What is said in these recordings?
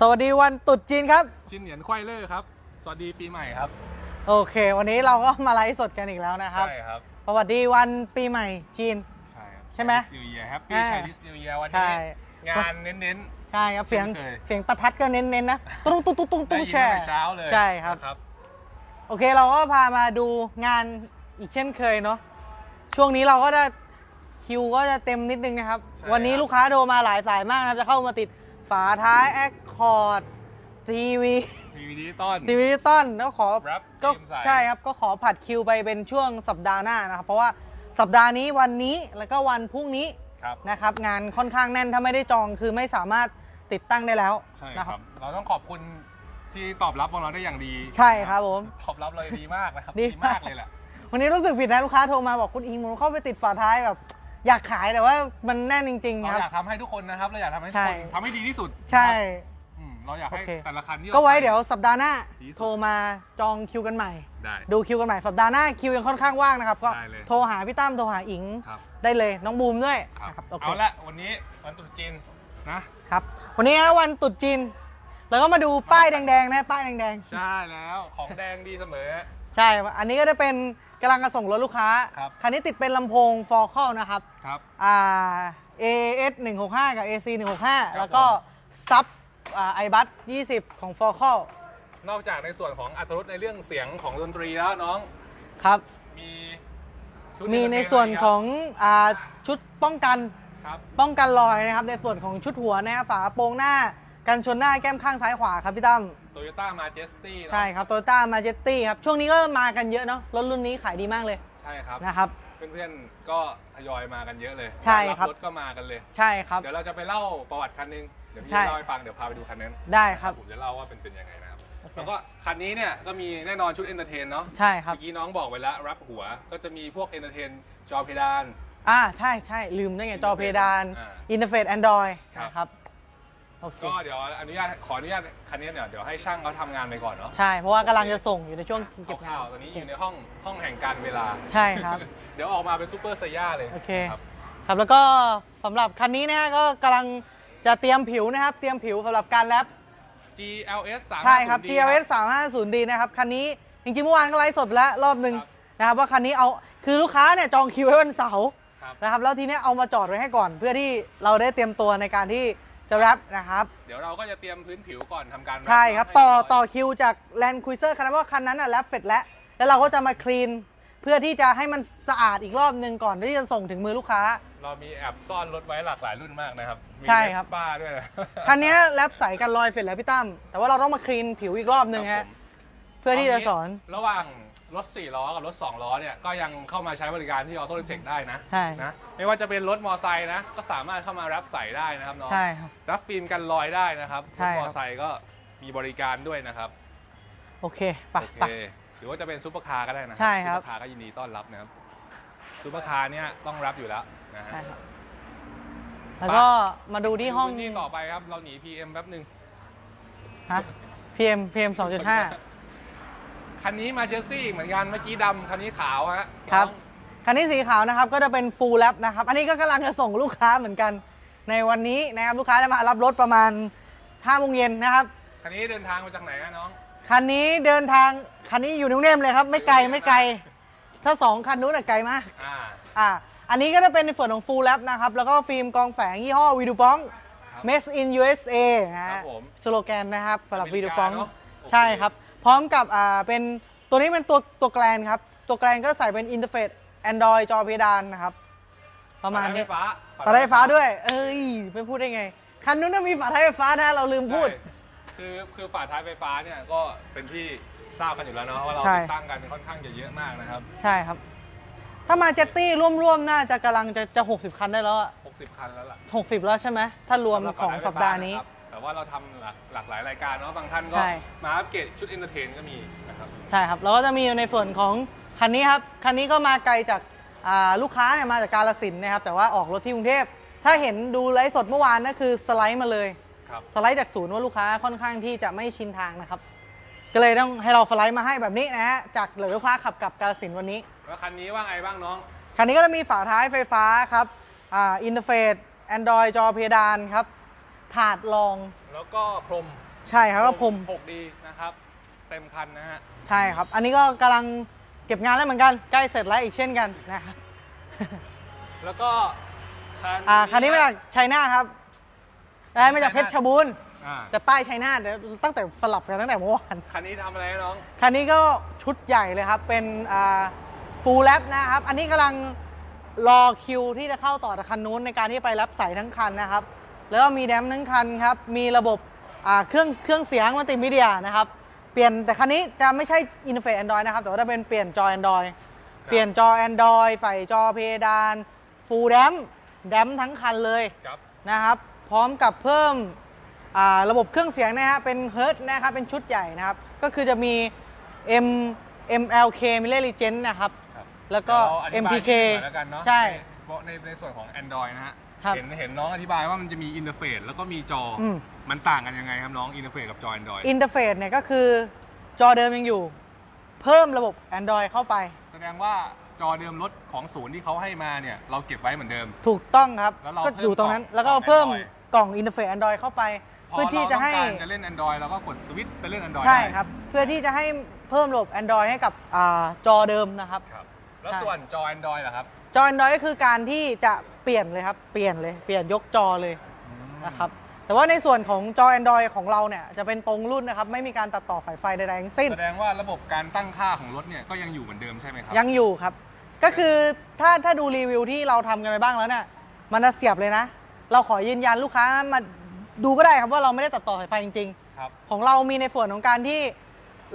สวัสดีวันตรุษจีนครับ ชินเหนียนควายเลอร์ครับ สวัสดีปีใหม่ครับ โอเค วันนี้เราก็มาไลฟ์สดกันอีกแล้วนะครับ ใช่ครับ สวัสดีวันปีใหม่จีน ใช่ครับ ใช่ไหมนิวเยียร์แฮปปี้อ่าไชนีสนิวเยียร์วันใช่นี้ งานเน้น ใช่ครับเสียงเช่นเคย เสียงประทัดก็เน้นๆนะตุ้งตุ้งตุ้งตุ้งๆตุ้งได้ยินแช่ ตั้งแต่เช้าเลยใช่ครับ นะครับโอเคเราก็พามาดูงานอีกเช่นเคยเนาะช่วงนี้เราก็จะคิวก็จะเต็มนิดนึงนะครับวันนี้ลูกค้าโทรมาหลายสายมากนะครับจะเข้ามาติด ฝาท้ายแอคคอร์ดทีวีทีวีดิจิตอล ทีวีดิจิตอลแล้วขอรับก็ทีมสายใช่ครับ ก็ขอผัดคิวไปเป็นช่วงสัปดาห์หน้านะครับ เพราะว่าสัปดาห์นี้วันนี้แล้วก็วันพรุ่งนี้ครับ นะครับ งานค่อนข้างแน่นถ้าไม่ได้จองคือไม่สามารถติดตั้งได้แล้วใช่นะคครัรับ บ เราต้องขอบคุณที่ตอบรับของเราได้อย่างดีใช่ครับผมตอบรับเราดีมากนะครับดีดีมากเลยแหละ วันนี้รู้สึกผิดนะลูกค้าโทรมาบอกคุณอิงผมเข้าไปติดฝาท้ายแบบ อยากขายแต่ว่ามันแน่นจริงๆเราครับ อยากทำให้ทุกคนนะครับ เราอยากทำให้ทุใช่กคนทำให้ดีที่สุดใช่อืมเราอยากให้โอเค แต่ละคันที่ก็ไว้ราเดี๋ยวสัปดาห์หน้าดีที่สุด โทรมาจองคิวกันใหม่ ได้ ดูคิวกันใหม่สัปดาห์หน้าคิวยังค่อนข้างว่างนะครับ ก็ได้เลย โทรหาพี่ตั้มโทรหาอิงครับได้เลยน้องบูมด้วยครับนะครับโอเคเอาละวันนี้วันตรุษจีนนะครับ วันนี้วันตรุษจีนแล้วก็มาดูป้ายแดงๆนะป้ายแดงใช่แล้วของแดงดีเสมอ ๆ ใช่ อันนี้ก็จะเป็น กำลังจะส่งรถลูกค้า ครับคันนี้ติดเป็นลำโพงฟอร์คอลนะครับครับ อ่า AS 165 กับ AC ครับ165 แล้วก็ซับไอบัส20 ของฟอร์คอลนอกจากในส่วนของอัตรสในเรื่องเสียงของดนตรีแล้วน้อง ครับ มีชุดมีในเอ็เตร์เทส่วนอะไรของอ่าชุดป้องกัน ครับ ป้องกันรอยนะครับ ในส่วนของชุดหัวนะครับฝาโปรงหน้า กันชนหน้าแก้มข้างซ้ายขวาครับพี่ตั้ม โตโยต้ามาเจสตี้ใช่ครับโตโยต้ามาเจตตี้ครับ ช่วงนี้ก็มากันเยอะเนาะรถรุ่นนี้ขายดีมากเลยใช่ครับนะครับ เพื่อนๆก็ทยอยมากันเยอะเลยใช่ครับรถก็มากันเลย ใช่ครับ เดี๋ยวเราจะไปเล่าประวัติคันหนึงเดี๋ยวพี่ใช่จะเล่าให้ฟังเดี๋ยวพาไปดูคันนั้นได้ครับผมจะเล่าว่าเป็นเป็นยังไงนะครับโอเคแล้วก็คันนี้เนี่ยก็มีแน่นอนชุดเอนเตอร์เทนเนาะใช่ครับเมื่อกี้น้องบอกไปแล้วรับหัวก็จะมีพวกเอนเตอร์เทนจอเพดานอ่าใช่ใช่ลืมได้ไงจอเพดานอ่าอินเทอร์เฟซแอนดรอยครับนะครับ โอเค ก็เดี๋ยวอนุญาตขออนุญาตคันนี้เนี่ยเดี๋ยวให้ช่างเขาทำงานไปก่อนเนาะใช่ เพราะว่ากำลังจะส่งอยู่ในช่วงเก็บงาข่านวๆตอนนี้อยู่ในห้องห้องแห่งการเวลา ใช่ครับ เดี๋ยวออกมาเป็นซูเปอร์ไซย่าเลยโอเคครับครับแล้วก็สำหรับคันนี้นะฮะก็กำลังจะเตรียมผิวนะครับ เตรียมผิวสำหรับการแรป GLS 3 ใช่ครับ GLS 350D นะครับคันนี้จริงๆเมื่อวานก็ไลฟ์สดไปแล้วรอบหนึ่งครับนะครับว่าคันนี้เอาคือลูกค้าเนี่ยจองคิวไว้วันเสาร์ครับ นะครับแล้วทีเนี้ยเอามาจอดไว้ให้ก่อน เพื่อที่เราได้เตรียมตัวในการที่ จะแรปนะครับ เดี๋ยวเราก็จะเตรียมพื้นผิวก่อนทำการใช่ครับให้ต่อเยบร้ยต่อคิวจากแลนด์คุยเซอร์คันนั้นว่าคันนั้นอะแรปเสร็จแล้ว แล้วเราก็จะมาคลีน เพื่อที่จะให้มันสะอาดอีกรอบหนึ่งก่อนที่จะส่งถึงมือลูกค้า เรามีแอบซ่อนรถไว้หลากหลายรุ่นมากนะครับมีใช่ครับบ้าด้วยนะ คันเนี้ยแรปใสกันรอยเสร็จแล้วพี่ตั้มแต่ว่าเราต้องมาคลีนผิวอีกรอบหนึ่งครัฮะบผมเพื่อที่จะสอนระหว่าง รถ 4 ล้อกับรถ 2 ล้อเนี่ยก็ยังเข้ามาใช้บริการที่ออโต้เทคได้นะใช่ นะไม่ว่าจะเป็นรถมอไซค์นะก็สามารถเข้ามารับใส่ได้นะครับน้องใช่ครับ รับฟิล์มกันรอยได้นะครับใช่รถครับ มอไซค์ก็มีบริการด้วยนะครับโอเคไปโอไปเคหรือว่าจะเป็นซูเปอร์คาร์ก็ได้นะใช่ครับซูเปอร์คาร์ก็ยินดีต้อนรับนะครับซูเปอร์คาร์เนี่ยต้องรับอยู่แล้วนะฮะ ใช่ครับแล้วก็มาดูที่ห้องพื้นที่ต่อไปครับ เราหนี PM แป๊บหนึ่งฮะ PM PM คันนี้มาเจสซี่เหมือนกันเมื่อกี้ดำคันนี้ขาวฮะครับน้อง2.5คันนี้สีขาวนะครับก็จะเป็น full lap นะครับ อันนี้ก็กำลังจะส่งลูกค้าเหมือนกัน ในวันนี้นะครับลูกค้าจะมารับรถประมาณ5โมงเย็นนะครับ คันนี้เดินทางมาจากไหนฮะน้อง คันนี้เดินทางคันนี้อยู่ในกรุงเทพเลยครับ ไม่ไกลไม่ไกล ถ้า 2 คันนู้นน่ะไกลมากอ่าอ่าอันนี้ก็จะเป็นในส่วนของ full lap นะครับแล้วก็ฟิล์มกองแฝงยี่ห้อวีดูปองครับ Made in USA นะครัฮะบผม สโลแกนนะครับสำหรับอเมวีริดูกาปอง เนอะโอเค ใช่ครับ พร้อมกับอ่าเป็นตัวนี้เป็นตัวตัวแกลนครับ ตัวแกลนก็ใส่เป็นอินเทอร์เฟซ Android จอเพดานนะครับ ประมาณนี้ ฝาฝาท้ายไฟฟ้าด้วย เอ้ยไม่พูดได้ไง คันนู้นนะมีฝาท้ายไฟฟ้านะ เราลืมพูดใช่คือคือฝาท้ายไฟฟ้าเนี่ยก็เป็นที่ทราบกันอยู่แล้วเนาะว่าเราใช่ ติดตั้งกันค่อนข้างจะเยอะมากนะครับ ใช่ครับ ถ้ามาเจตตี้ร่วมๆ น่าจะกำลังจะจะ 60 คันได้แล้วอะ60 คันแล้วล่ะ 60 แล้วใช่ไหม ถ้ารวมสำหรับของฝท้ยไฟสัปดาห์นี้ะครับ แต่ว่าเราทำหลากหลากหลายรายการเนาะบางท่านก็ใช่ มาอัปเกรดชุดเอนเตอร์เทนก็มีนะครับใช่ครับแล้วก็จะมีในส่วนของคันนี้ครับ คันนี้ก็มาไกลจากอ่าลูกค้าเนี่ยมาจากกาลสินธุ์นะครับ แต่ว่าออกรถที่กรุงเทพ ถ้าเห็นดูไลฟ์สดเมื่อวานนั่นคือสไลด์มาเลย ครับสไลด์จากศูนย์ว่าลูกค้าค่อนข้างที่จะไม่ชินทางนะครับ ก็เลยต้องให้เราสไลด์มาให้แบบนี้นะฮะ จากเหลือลูกค้าขับกลับกาลสินธุ์วันนี้ แล้วคันนี้ว่าไงบ้างน้องคันนี้ก็จะมีฝาท้ายไฟฟ้าครับ อ่า อินเทอร์เฟซ Android จอเพดานครับ ถาดรอง แล้วก็พรมใช่ครับก็ผม6ดีนะครับ เต็มคันนะฮะ ใช่ครับ อันนี้ก็กำลังเก็บงานแล้วเหมือนกัน ใกล้เสร็จแล้วอีกเช่นกันนะครับ แล้วก็คันอ่าคันนี้มาจากชัยนาทครับได้มาจากเพชรบูรณ์อ่าแต่ป้ายชัยนาทเดี๋ยวตั้งแต่สลับกันตั้งแต่เมื่อวาน คันนี้ทำอะไรนะน้อง คันนี้ก็ชุดใหญ่เลยครับ เป็นอ่าฟูลแลปนะครับ อันนี้กำลังรอคิวที่จะเข้าต่อจากคันนู้นในการที่ไปรับใส่ทั้งคันนะครับ แล้วก็มีแดมทั้งคันครับ มีระบบอ่าเครื่องเครื่องเสียงมัลติมีเดียนะครับ เปลี่ยนแต่คันนี้จะไม่ใช่อินเฟ Android นะครับ แต่ว่าจะเป็นเปลี่ยนจอ Android เปลี่ยนจอ Android ใส่จอเพดานฟูลแดมแดมทั้งคันเลยครับนะครับ พร้อมกับเพิ่มอ่าระบบเครื่องเสียงนะฮะเป็นเฮิร์ตนะครับเป็นชุดใหญ่นะครับ ก็คือจะมี M MLK m i l l e Legend นะครับครับแล้วก็เดี๋ยวเราอธิบาย MPK หน่อยแล้วกันเนาะใช่เพราะในในส่วนของ Android นะฮะ ครับ เห็นเห็นน้องอธิบายว่ามันจะมีอินเทอร์เฟซแล้วก็มีจออม มันต่างกันยังไงครับน้องอินเทอร์เฟซกับจอ Android อินเทอร์เฟซเนี่ยก็คือจอเดิมยังอยู่ เพิ่มระบบ Android เข้าไป แสดงว่าจอเดิมรถของศูนย์ที่เขาให้มาเนี่ยเราเก็บไว้เหมือนเดิม ถูกต้องครับ แล้วเราก็อยู่ตรงนั้น เพิ่มกล่องแล้วก็กล่องเพิ่ม Android กล่องอินเทอร์เฟซ Android เข้าไป พอเพื่อที่จะให้ เราต้องการจะเล่น Android เราก็กดสวิตช์ไปเล่น Android ใช่ได้ครับ เพื่อที่จะให้เพิ่มระบบ Android ให้กับอาจอเดิมนะครับ ครับ แล้วใช่ ส่วนจอ Android ล่ะครับ จอ Android ก็คือการที่จะเปลี่ยนเลยครับเปลี่ยนเลยเปลี่ยนยกจอเลยนะครับแต่ว่าในส่วนของจอ Android ของเราเนี่ยจะเป็นตรงรุ่นนะครับไม่มีการตัดต่อสายไฟใดๆทั้งสิ้น แสดงว่าระบบการตั้งค่าของรถเนี่ยก็ยังอยู่เหมือนเดิมใช่ไหมครับ ยังอยู่ครับ ก็คือถ้าถ้าดูรีวิวที่เราทำกันไปบ้างแล้วเนี่ยมันจะเสียบเลยนะ เราขอยืนยันลูกค้ามาดูก็ได้ครับว่าเราไม่ได้ตัดต่อสายไฟจริงครับๆของเรามีในส่วนของการที่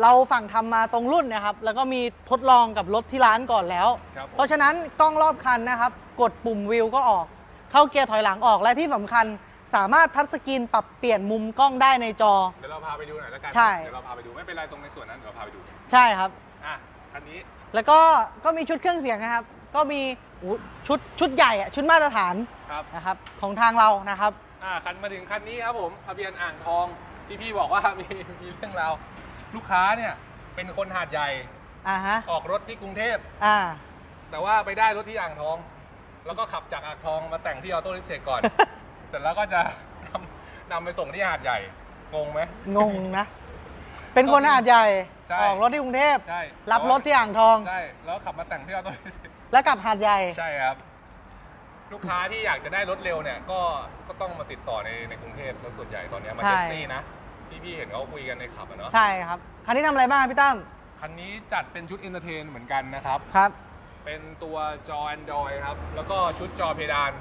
เราฝั่งทำมาตรงรุ่นนะครับแล้วก็มีทดลองกับรถที่ร้านก่อนแล้วครับผมเพราะฉะนั้นกล้องรอบคันนะครับ กดปุ่มวิวก็ออก เข้าเกียร์ถอยหลังออกและที่สำคัญสามารถทัชสกรีนปรับเปลี่ยนมุมกล้องได้ในจอ เดี๋ยวเราพาไปดูหน่อยแล้วกันใช่ เดี๋ยวเราพาไปดูไม่เป็นไรตรงในส่วนนั้นเดี๋ยวเราพาไปดูใช่ครับ อะคันนี้แล้วก็ก็มีชุดเครื่องเสียงนะครับ ก็มีอู้ชุดชุดใหญ่อะชุดมาตรฐานครับนะครับของทางเรานะครับ อ่าคันมาถึงคันนี้ครับผมทะเบียนอ่างทองที่พี่บอกว่า มีมีเรื่องราวลูกค้าเนี่ยเป็นคนหาดใหญ่อ่าฮะออกรถที่กรุงเทพ อ่า แต่ว่าไปได้รถที่อ่างทอง แล้วก็ขับจากอ่างทองมาแต่งที่ออโต้ลิฟเซกก่อน เสร็จแล้วก็จะนำนำไปส่งที่หาดใหญ่ งงไหม งงนะ เป็นคนอาดใหญ่ ใช่ ออกรถที่กรุงเทพ ใช่รับรถที่อ่างทอง ใช่ แล้วขับมาแต่งที่ออโต้ลิฟเซกแล้วกลับหาดใหญ่ ใช่ครับ ลูกค้าที่อยากจะได้รถเร็วเนี่ย ก็ก็ต้องมาติดต่อในในกรุงเทพซะส่วนใหญ่ตอนเนี้มาใช่ เจสตี้นะที่พี่เห็นเขาคุยกันในขับอะเนาะใช่ครับ คันนี้ทำอะไรบ้างครับพี่ตั้ม คันนี้จัดเป็นชุดเอนเตอร์เทนเหมือนกันนะครับ ครับ เป็นตัวจอ Android ครับ แล้วก็ชุดจอเพดาน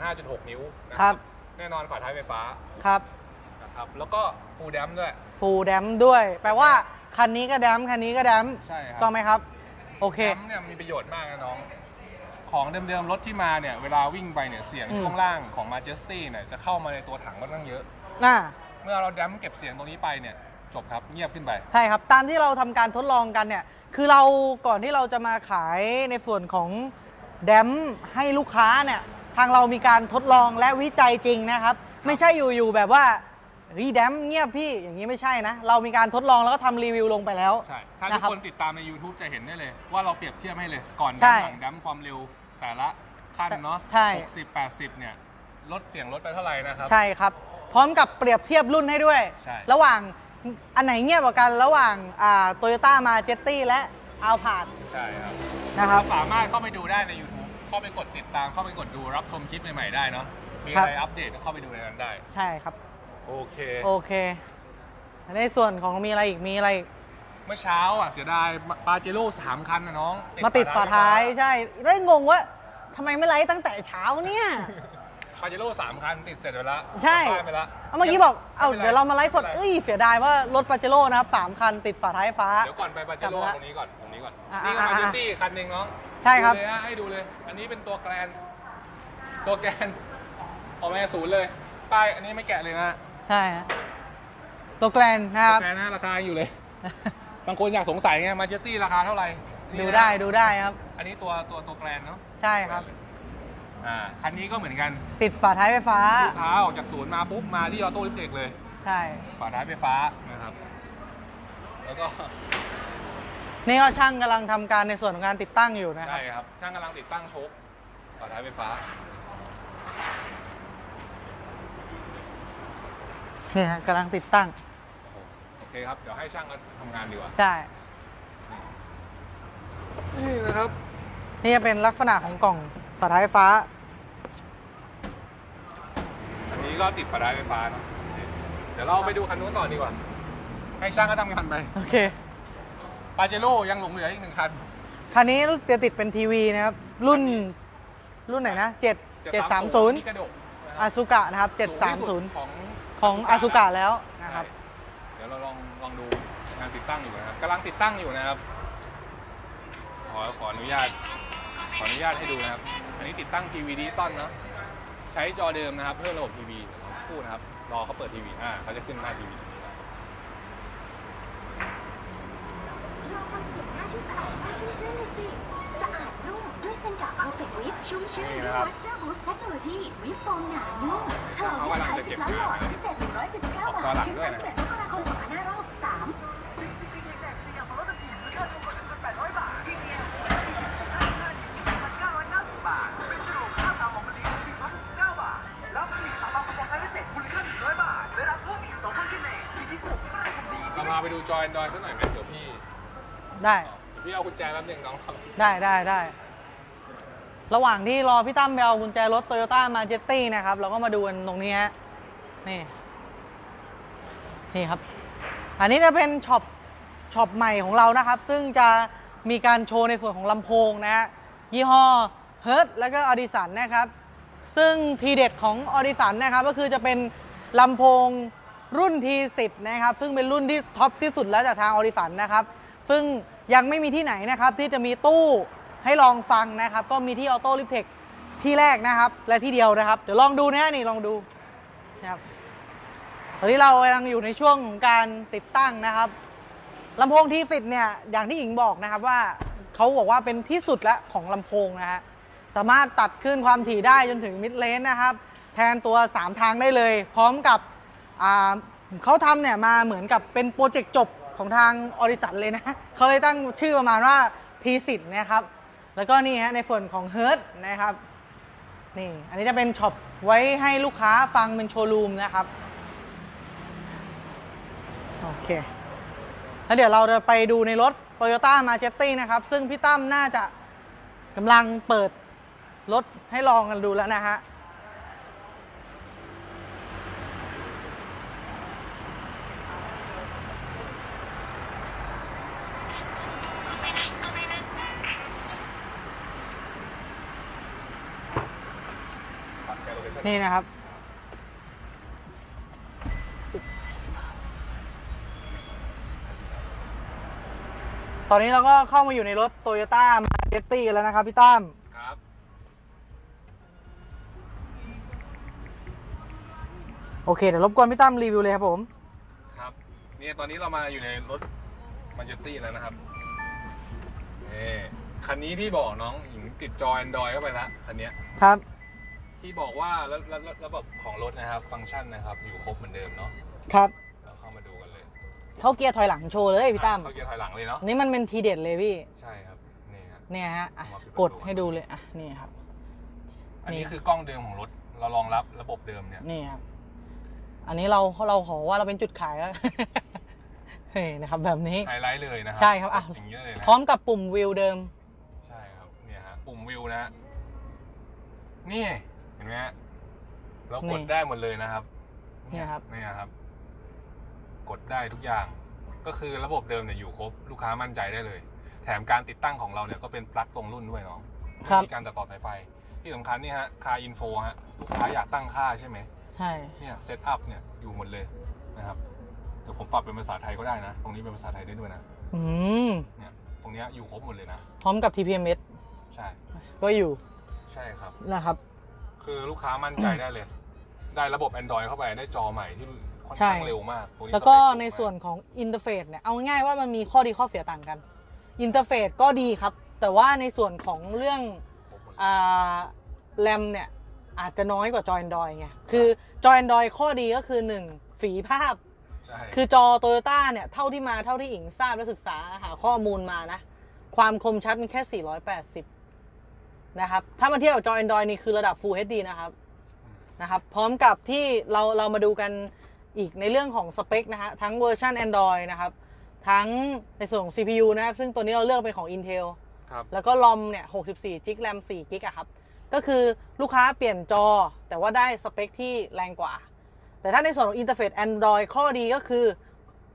15.6 นิ้วนะครับแน่นอนฝาท้ายไฟฟ้าครับ นะครับ แล้วก็ฟูลแดมด้วย ฟูลแดมด้วย แปลว่า คันนี้ก็แดมคันนี้ก็แดมใช่ครับ ต้องไหมครับ โอเค แดมเนี่ยมีประโยชน์มากนะน้อง ของเดิมๆ รถที่มาเนี่ย เวลาวิ่งไปเนี่ย เสียงอืม ช่วงล่างของ Majesty เนี่ยจะเข้ามาในตัวถังค่อนข้างเยอะ น่าเมื่อเราแดมเก็บเสียงตรงนี้ไปเนี่ย จบครับเงียบขึ้นไป ใช่ครับ ตามที่เราทำการทดลองกันเนี่ย คือเราก่อนที่เราจะมาขายในส่วนของแดมให้ลูกค้าเนี่ย ทางเรามีการทดลองและวิจัยจริงนะครับ ไม่ใช่อยู่ๆแบบว่ารีแดมเงียบพี่อย่างนี้ไม่ใช่นะ เรามีการทดลองแล้วก็ทำรีวิวลงไปแล้ว ใช่ ถ้าทุนะกครับคนติดตามใน YouTube จะเห็นได้เลย ว่าเราเปรียบเทียบให้เลย ก่อนใช่ดัมหลังดัมความเร็วแต่ละขั้นเนาะใช่ 60 80 เนี่ย ลดเสียงลดไปเท่าไหร่นะครับ ใช่ครับ พร้อมกับเปรียบเทียบรุ่นให้ด้วย ใช่ ระหว่าง อันไหนเงียบกว่ากันระหว่างโตโยต้ามาเจตตี้และอัลพาดใช่ครับนะครับสามารถเข้าไปดูได้ใน YouTube เข้าไปกดติดตามเข้าไปกดดูรับชมคลิปใหม่ๆได้เนาะมีครัอะบไรอัปเดตก็เข้าไปดูในนั้นได้ ใช่ครับ โอเคโอเค ในส่วนของมีอะไรอีกมีอะไรอีกเมื่อเช้าอะเสียดายปาเจโร่สามคันนะน้อง มาติดฝาท้ายใช่ได้งงว่าทำไมไม่ไลฟ์ตั้งแต่เช้าเนี่ย ปาเจโร่สามคันติดเสร็จไปแล้วใช่ กลับบ้านไปแล้วเอาเมื่อกี้บอก เอาไม่ป็นเดี๋ยวเรามาไลฟ์สดม่ป็นเอ้ย เสียดายว่ารถปาเจโร่นะครับสามคันติดฝาท้ายฟ้า เดี๋ยวก่อนไปปาเจโร่กลับมาละตรงนี้ก่อนตรงนี้ก่อนอะนี่ก็อะมาอะเจตี้คันหนึ่งน้องใช่ครับ ดูเลยฮะให้ดูเลย อันนี้เป็นตัวแกรนตัวแกรนออกมาจากศูนย์เลยป้ายอันนี้ไม่แกะเลยนะใช่ฮะตัวแกรนนะครับ แกรนนะราคาอยู่เลย บางคนอยากสงสัยไงมาเจตี้ราคาเท่าไหร่นี่ดูนะได้ดูได้ครับ อันนี้ตัวตัวตัวแกรนเนาะใช่ครับ อ่าคันนี้ก็เหมือนกันติดฝาท้ายไฟฟ้า ลูกค้าออกจากศูนย์มาปุ๊บมาที่ออโต้ลิฟเทคเลย ใช่ ฝาท้ายไฟฟ้านะครับ แล้วก็นี่ก็ช่างกำลังทำการในส่วนของการติดตั้งอยู่นะครัใช่บครับช่างกำลังติดตั้งโชคฝาท้ายไฟฟ้า นี่ฮะกำลังติดตั้งเคครับ เดี๋ยวให้ช่างเขาทำงานดีกว่า ได้ นี่นะครับ นี่จะเป็นลักษณะของกล่อง ฝาท้ายไฟฟ้า อันนี้ก็ติดฝาท้ายไฟฟ้าเนอะเดี๋ยวเราไปดูคันนู้นต่อดีกว่า ให้ช่างก็ทำงานไป โอเค ปาเจโร่ยังหลงเหลืออีกหนึ่งคัน คันนี้จะติดเป็นทีวีนะครับ รุ่น รุ่นไหนนะ7 730นี่กระดกนะคอารับซุกะนะครับสูงที่สุด730ของของอาซุกะแล้วนะครับ ใช่เดี๋ยวเราลองลองดูงานติดตั้งอยู่นะครับกำลังติดตั้งอยู่นะครับ ขอขออนุญาต ขออนุญาตให้ดูนะครับ อันนี้ติดตั้งทีวีดิจิตอลเนาะ ใช้จอเดิมนะครับ เพื่อระบบทีวีคู่นะครับ รอเขาเปิดทีวี อ่าเขาจะขึ้นหน้าทีวีลองฟังเสียงหน้าที่สะอาดน่าชุ่มชื่นดูสิ สะอาดนุ่มด้วยเซนกา Perfect Whip ชุ่มชื่นนี่ด้วยนะครับ Moisture Boost Technology วิปฟองหนานุ่มฉลองเขาเลกำลัขงท้ายจะเก็10บล้านหลอดงานนะพิเศษ149ออกบาตัวหลัทงถึงด้วยนะ31มกราคม2563 ไปดูจอย Android สักหน่อยไหมเดี๋ยวพี่ได้เดี๋ยวพี่เอากุญแจแป๊บหนึงน้องครับได้ได้ได้ ระหว่างที่รอพี่ตั้มไปเอากุญแจรถโตโยต้ามาเจตตี้นะครับ เราก็มาดูกันตรงนี้ฮะนี่ นี่ครับ อันนี้จะเป็นช็อปช็อปใหม่ของเรานะครับ ซึ่งจะมีการโชว์ในส่วนของลำโพงนะฮะยี่ห้อเฮิร์ตแล้วก็อดิสันนะครับ ซึ่งทีเด็ดของอดิสันนะครับ ก็คือจะเป็นลำโพง รุ่น T10 นะครับ ซึ่งเป็นรุ่นที่ท็อปที่สุดแล้วจากทางอดิสันนะครับ ซึ่งยังไม่มีที่ไหนนะครับ ที่จะมีตู้ให้ลองฟังนะครับ ก็มีที่ออโต้ลิฟเทคที่แรกนะครับ และที่เดียวนะครับ เดี๋ยวลองดูนะฮะนี่ลองดูนะครับตอนนี้เรากำลังอยู่ในช่วงของการติดตั้งนะครับลำโพงที่ฟิเนี่ยอย่างที่หญิงบอกนะครับว่าเขาบอกว่าเป็นที่สุดแล้วของลำโพงนะฮะสามารถตัดขึ้นความถี่ได้จนถึงมิดเลนนะครับ แทนตัว 3 ทางได้เลย พร้อมกับ เขาทำเนี่ยมาเหมือนกับเป็นโปรเจกต์จบของทางออริสันเลยนะเขาเลยตั้งชื่อประมาณว่าทีสิทธ์นะครับแล้วก็นี่ฮะในส่วนของเฮิร์ตนะครับนี่อันนี้จะเป็นช็อปไว้ให้ลูกค้าฟังเป็นโชว์รูมนะครับโอเคแล้วเดี๋ยวเราจะไปดูในรถ Toyota m a j e t i นะครับ ซึ่งพี่ตั้มน่าจะกำลังเปิดรถให้ลองกันดูแล้วนะฮะ นนี่นะครับ ตอนนี้เราก็เข้ามาอยู่ในรถ Toyota m a j e t i กันแล้วนะครับพี่ตั้มครับโอเคเดี๋ยวรบกวนพี่ตั้มรีวิวเลยครับผมครับนี่ตอนนี้เรามาอยู่ในรถมันเจตี้แล้วนะครับนี่คันนี้ที่บอกน้องหญิงติดจอ Android เข้าไปแล้วคันเนี้ยครับ ที่บอกว่าแล้วแล้วแล้วระบบของรถนะครับ ฟังก์ชันนะครับ อยู่ครบเหมือนเดิมเนาะครับ เราเข้ามาดูกันเลยเข้าเกียร์ถอยหลังโชว์เลยพี่ตั้มเข้าเกียร์ถอยหลังเลยเนาะอันนี้มันเป็นทีเด็ดเลยพี่ ใช่ครับนี่ครับเนี่ยฮะอะเอามาปิดกดประตูให้ดูเลยอะนี่ครับ อันนี้นี่ คือกล้องเดิมของรถเรารองรับระบบเดิมเนี่ยนี่ครับ อันนี้เราเราขอว่าเราเป็นจุดขายแล้ว นี่นะครับแบบนี้ ไฮไลท์เลยนะครัใช่ครับอะ อย่างนี้เลยนะพร้อมกับปุ่มวิวเดิม ใช่ครับเนี่ยฮะปุ่มวิวนะฮะนี่เห็นไหมฮะเรากดนี่ได้หมดเลยนะครับเนี่ยครับ เนี่ยครับ กดได้ทุกอย่าง ก็คือระบบเดิมเนี่ยอยู่ครบลูกค้ามั่นใจได้เลย แถมการติดตั้งของเราเนี่ยก็เป็นปลั๊กตรงรุ่นด้วยเนาะครับไม่มีการตัดต่อสายไฟ ที่สำคัญนี่ฮะคาอินโฟฮะลูกค้าอยากตั้งค่าใช่ไหม ใช่ เนี่ยเซตอัพเนี่ยอยู่หมดเลยนะครับ เดี๋ยวผมปรับเป็นภาษาไทยก็ได้นะ ตรงนี้เป็นภาษาไทยได้ด้วยนะ อืมเนี่ยตรงเนี้ยอยู่ครบหมดเลยนะ พร้อมกับ TPMS ใช่ ก็อยู่ใช่ครับ นะครับ คือลูกค้ามั่นใจได้เลย ได้ระบบ Android เข้าไปได้จอใหม่ที่ค่อนใช่ ข้างเร็วมากตัวนี้แล้วก็สเปคสูงในมากส่วนของอินเทอร์เฟซเนี่ยเอาง่ายๆว่ามันมีข้อดีข้อเสียต่างกันอินเทอร์เฟซก็ดีครับ แต่ว่าในส่วนของเรื่องครบหมดอ่าแรมเนี่ยอาจจะน้อยกว่าจอ Android ไงคือจอ Android ข้อดีก็คือ 1 ฝีภาพ ใช่คือจอโตโยต้าเนี่ย เท่าที่มาเท่าที่อิงทราบและศึกษาหาข้อมูลมานะ ความคมชัดมันแค่ 480 นะครับ ถ้ามาเทียบกับจอ Android นี่คือระดับ Full HD นะครับนะครับ พร้อมกับที่เราเรามาดูกันอีกในเรื่องของสเปคนะฮะทั้งเวอร์ชัน Android นะครับ ทั้งในส่วนของ CPU นะครับ ซึ่งตัวนี้เราเลือกเป็นของ Intel ครับแล้วก็ลอมเนี่ย 64จิกแรม4กิกอะครับ ก็คือลูกค้าเปลี่ยนจอ แต่ว่าได้สเปคที่แรงกว่า แต่ถ้าในส่วนของอินเทอร์เฟซ Android ข้อดีก็คือ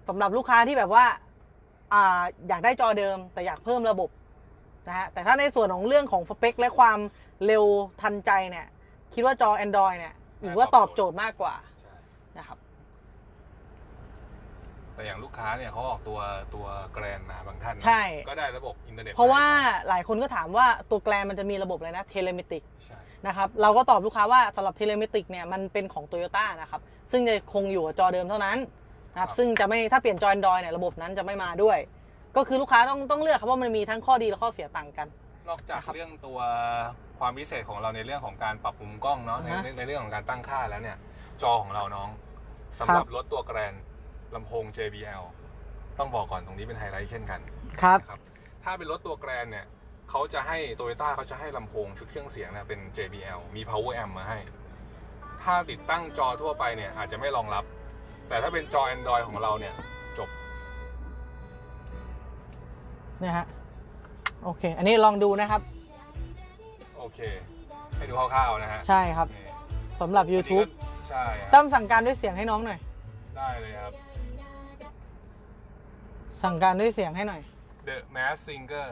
สำหรับลูกค้าที่แบบว่าอ่าอยากได้จอเดิม แต่อยากเพิ่มระบบ นะฮะแต่ถ้าในส่วนของเรื่องของสเปค และความเร็วทันใจเนี่ย คิดว่าจอ Android เนี่ยถือว่าตอบโจทย์มากกว่าใช่นะครับ แต่อย่างลูกค้าเนี่ยเขาออกตัวตัวแกรนมาบางท่านนะใช่ ก็ได้ระบบอินเทอร์เน็ตเพราะว่ามาหลายคนก็ถามว่าตัวแกลนมันจะมีระบบอะไรนะเทเลเมติก ใช่นะครับเราก็ตอบลูกค้าว่าสำหรับเทเลเมติกเนี่ยมันเป็นของ t o y ยต้นะครับ ซึ่งจะคงอยู่กับจอเดิมเท่านั้นนะครับซึ่งจะไม่ถ้าเปลี่ยนจอ Android เนี่ยระบบนั้นจะไม่มาด้วย ก็คือลูกค้าต้องต้องเลือกครับว่ามันมีทั้งข้อดีและข้อเสียต่างกัน นอกจากนะครับเรื่องตัวความพิเศษของเราในเรื่องของการปรับมุมกล้องเนาะในอ่าฮะในในเรื่องของการตั้งค่าแล้วเนี่ย จอของเราน้องสำหรับรถตัวแกรนลำโพง JBL ต้องบอกก่อนตรงนี้เป็นไฮไลท์เช่นกันครับ นะครับถ้าเป็นรถตัวแกรนเนี่ยเขาจะให้โตโยต้าเขาจะให้ลำโพงชุดเครื่องเสียงเนี่ยเป็น JBL มี power amp มาให้ ถ้าติดตั้งจอทั่วไปเนี่ยอาจจะไม่รองรับ แต่ถ้าเป็นจอ Android ของเราเนี่ย เนี่ยฮะโอเค อันนี้ลองดูนะครับ โอเค ให้ดูคร่าวๆนะฮะใช่ครับนี่สำหรับ YouTube อันนี้ก็ใช่ครับตั้มสั่งการด้วยเสียงให้น้องหน่อย ได้เลยครับ สั่งการด้วยเสียงให้หน่อย The Mask Singer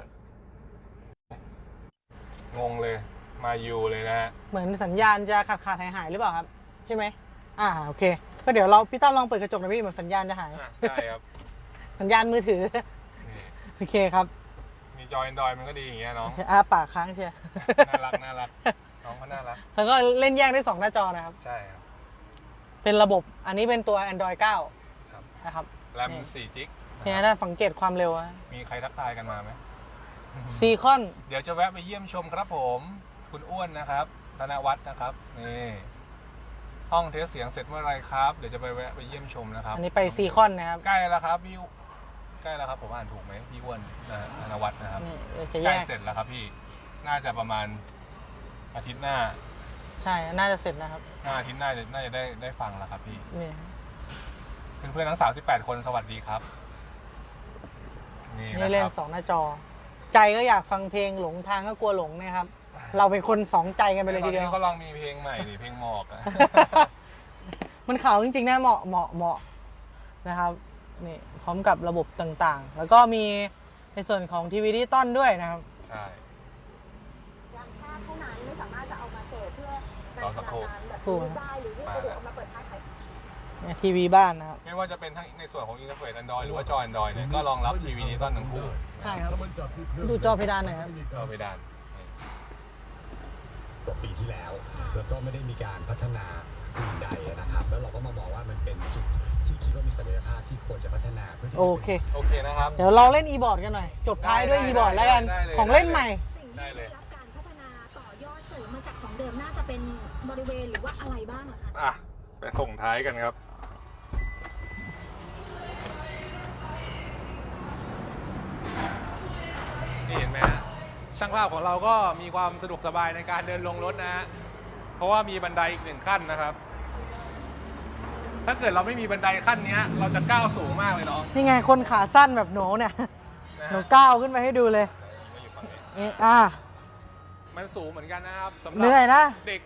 งงเลย มายูเลยนะฮะ เหมือนสัญญาณจะขาดขาดหายหายๆหรือเปล่าครับ ใช่ไหมอ่าโอเค ก็เดี๋ยวเราพี่ตั้มลองเปิดกระจกหนะพี่เหมือนสัญญาณจะหาย อะ ได้ครับ สัญญาณมือถือนี่ โอเคครับมีจอ Android มันก็ดีอย่างเงี้ยน้อง อาปากค้างเชียร์ น่ารักน่ารัก น้องเขาน่ารัก แล้วก็เล่นแยกได้ 2 หน้าจอนะครับ ใช่ครับ เป็นระบบอันนี้เป็นตัว Android 9ครับนะครับ แรมนี่4จิกเนี่ยถ้าสังเกตความเร็วอะมีใครทักทายกันมาไหม ซีคอนเดี๋ยวจะแวะไปเยี่ยมชมครับผม คุณอ้วนนะครับ ธนวัฒน์นะครับ นี่ ห้องเทสเสียงเสร็จเมื่อไหรครับ เดี๋ยวจะไปแวะไปเยี่ยมชมนะครับอันนี้ไปซีคอนนะครับ ใกล้แล้วครับพี่อุ ใกล้แล้วครับผมอ่านถูกไหมพี่อ้วนนะฮะธนวัฒน์นะครับนี่เดี๋ยวจะใกแยล้กเสร็จแล้วครับพี่น่าจะประมาณอาทิตย์หน้าใช่ น่าจะเสร็จนะครับหน้าอาทิตย์หน้าจะน่าจะได้ได้ฟังแล้วครับพี่ นี่เพื่อนๆทั้ง 38 คนสวัสดีครับ นี่นี่นะเล่คนรับสองหน้าจอ ใจก็อยากฟังเพลงหลงทางก็กลัวหลงนะครับ เราเป็นคนสองใจกันไปเลยทีเดียว ตอนนี้เขาลองมีเพลงใหม่นี่เพลงหมอกอะ มันขาวจริงๆนะเหมาะเหมาะเหมาะนะครับนี่ พร้อมกับระบบต่างๆ แล้วก็มีในส่วนของทีวีดิจิตอลด้วยนะครับ ใช่ ยางแคบเท่านั้นไม่สามารถจะเอามาเสพเพื่อรอสักครู่แบบนี้ได้หรือยิ่งกระโดดออกมาเปิดท้ายขายเนี่ยทีวีบ้านนะครับ ไม่ว่าจะเป็นทั้งในส่วนของอินเทอร์เฟซ Android หรือว่าจอ Android เนี่ยก็รองรับทีวีดิจิตอลทั้งคู่ใช่ครับ ดูจอเพดานหน่อยครับจอเพดานนี่กว่าปีที่แล้ว แล้วก็ไม่ได้มีการพัฒนาอื่นใดนะครับ แล้วเราก็มามองว่ามันเป็นจุดที่คิด ว่ามีศักยภาพที่ควรจะพัฒนาเพื่อที่จะโอป็น เค โอเคนะครับ เดี๋ยวเราเล่น e-board กันหน่อย จบท้ายด้วยได้ e-board แล้วกัน ได้เลย ของเล่นใหม่ สิ่งได้ที่เลยได้รับการพัฒนาต่อยอดเสริมมาจากของเดิมน่าจะเป็นบริเวณหรือว่าอะไรบ้างอะคะ อะไปส่งท้ายกันครับ นี่เห็นไหมฮะช่างภาพของเราก็มีความสะดวกสบายในการเดินลงรถนะฮะ เพราะว่ามีบันไดอีกหนึ่งขั้นนะครับ ถ้าเกิดเราไม่มีบันไดขั้นเนี้ย เราจะก้าวสูงมากเลยน้องนี่ไงคนขาสั้นแบบหนูเนี่ยนะหนูฮะก้าวขึ้นไปให้ดูเลยมาอยู่ฝั่งนี้นี่อะมันสูงเหมือนกันนะครับสำหรัเหนื่อยนะ เด็ก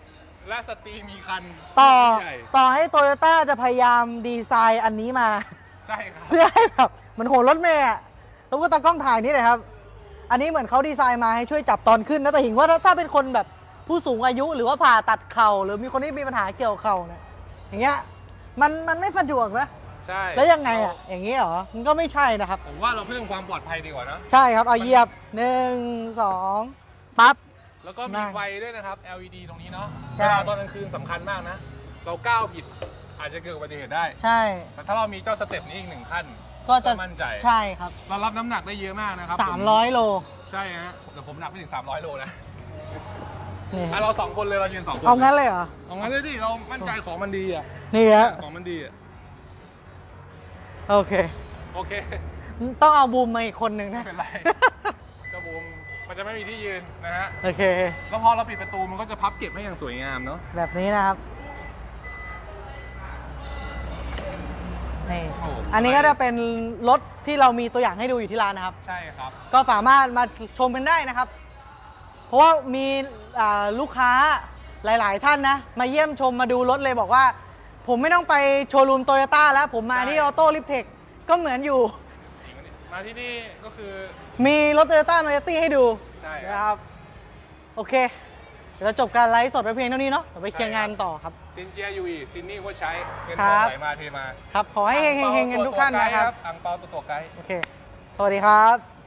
และสตรีมีคันต่อใหญ่ต่อให้โตโยต้าจะพยายามดีไซน์อันนี้มา ใช่ครับ เพื่อให้แบบเหมือนโหนรถเมย์อะแล้วก็ตากล้องถ่ายนี่เลยครับ อันนี้เหมือนเขาดีไซน์มาให้ช่วยจับตอนขึ้นนะ แต่เห็นว่าถ้าถ้าเป็นคนแบบผู้สูงอายุหรือว่าผ่าตัดเข่าหรือมีคนที่มีปัญหาเกี่ยวกับเข่าเนี่ยอย่างเงี้ย มันมันไม่สะดวกนะ ใช่แล้วยังไงอะ อย่างงี้เหรอ มันก็ไม่ใช่นะครับ ผมว่าเราเพิ่มความปลอดภัยดีกว่านะ ใช่ครับ เอาเหยียบหนึ่งสองปั๊บ แล้วก็มีนั่งไฟด้วยนะครับ LED ตรงนี้เนาะใช่ เวลาตอนกลางคืนสำคัญมากนะ เราก้าวผิดอาจจะเกิดอุบัติเหตุได้ ใช่ แต่ถ้าเรามีเจ้าสเต็ปนี้อีกหนึ่งขั้นก็จะมั่นใจ ใช่ครับเรารับน้ำหนักได้เยอะมากนะครับสามร้อยโลใช่ฮะแต่ผมหนักไม่ถึง 300 โลนะนี่อะเราสองคนเลยเรายืนสองคนเอางั้นเลยเหรอ เอางั้นเลยดิเรามั่นใจของมันดีอะ นี่ฮะของมันดีอะ โอเค โอเค ต้องเอาบูมมาอีกคนหนึ่งไม่นะ เป็นไร กระบูมมันจะไม่มีที่ยืนนะฮะ โอเค แล้วพอเราปิดประตูมันก็จะพับเก็บให้อย่างสวยงามเนาะ แบบนี้นะครับโอ้อันนี้ก็จะเป็นรถที่เรามีตัวอย่างให้ดูอยู่ที่ร้านนะครับ ใช่ครับ ก็สามารถมาชมกันได้นะครับ เพราะว่ามีอ่าลูกค้าหลาย ๆ ท่านนะ มาเยี่ยมชมมาดูรถเลยบอกว่า ผมไม่ต้องไปโชว์รูมโตโยต้าแล้ว ผมมาที่ออโต้ลิฟเทคก็เหมือนอยู่ มาที่นี่ก็คือ มีรถโตโยต้ามาตี้ให้ดูใช่ครับ นะครับ โอเค เดี๋ยวเราจบการไลฟ์สดไปเพียงเท่านี้เนาะเดี๋ยวไปเคลียร์งานต่อครับ ซินเจียยูอีซินนี่ก็ใช้เป็นครัหัวบไหลมาเทมาครับ ขอให้เฮงๆๆกันทุกท่านนะครับ อังเปาตัวตัวไกด์ โอเค สวัสดีครับ